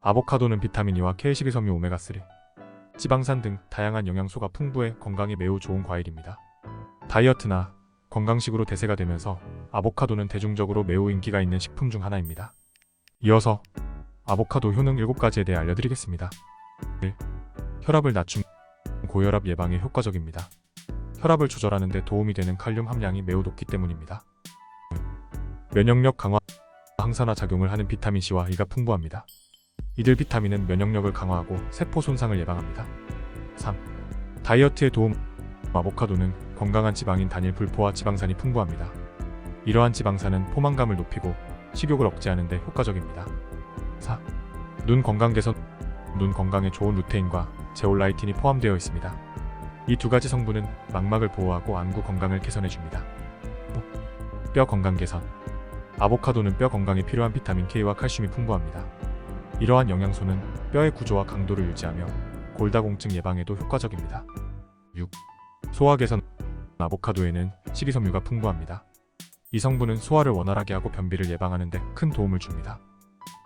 아보카도는 비타민 E와 K, 식이섬유, 오메가3, 지방산 등 다양한 영양소가 풍부해 건강에 매우 좋은 과일입니다. 다이어트나 건강식으로 대세가 되면서 아보카도는 대중적으로 매우 인기가 있는 식품 중 하나입니다. 이어서 아보카도 효능 7가지에 대해 알려드리겠습니다. 1. 혈압을 낮춤 고혈압 예방에 효과적입니다. 혈압을 조절하는 데 도움이 되는 칼륨 함량이 매우 높기 때문입니다. 면역력 강화 항산화 작용을 하는 비타민 C와 E가 풍부합니다. 이들 비타민은 면역력을 강화하고 세포 손상을 예방합니다. 3. 다이어트에 도움 아보카도는 건강한 지방인 단일 불포화 지방산이 풍부합니다. 이러한 지방산은 포만감을 높이고 식욕을 억제하는 데 효과적입니다. 4. 눈 건강 개선 눈 건강에 좋은 루테인과 제올라이틴이 포함되어 있습니다. 이 두 가지 성분은 망막을 보호하고 안구 건강을 개선해 줍니다. 뼈 건강 개선 아보카도는 뼈 건강에 필요한 비타민 K와 칼슘이 풍부합니다. 이러한 영양소는 뼈의 구조와 강도를 유지하며 골다공증 예방에도 효과적입니다. 6. 소화 개선 아보카도에는 식이섬유가 풍부합니다. 이 성분은 소화를 원활하게 하고 변비를 예방하는 데 큰 도움을 줍니다.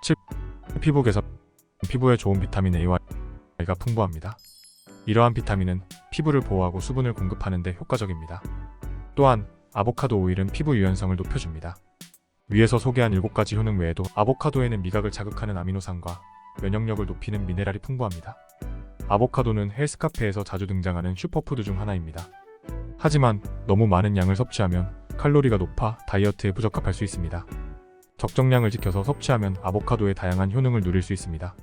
7. 피부 개선 피부에 좋은 비타민 A와 E가 풍부합니다. 이러한 비타민은 피부를 보호하고 수분을 공급하는 데 효과적입니다. 또한 아보카도 오일은 피부 유연성을 높여줍니다. 위에서 소개한 7가지 효능 외에도 아보카도에는 미각을 자극하는 아미노산과 면역력을 높이는 미네랄이 풍부합니다. 아보카도는 헬스카페에서 자주 등장하는 슈퍼푸드 중 하나입니다. 하지만 너무 많은 양을 섭취하면 칼로리가 높아 다이어트에 부적합할 수 있습니다. 적정량을 지켜서 섭취하면 아보카도의 다양한 효능을 누릴 수 있습니다.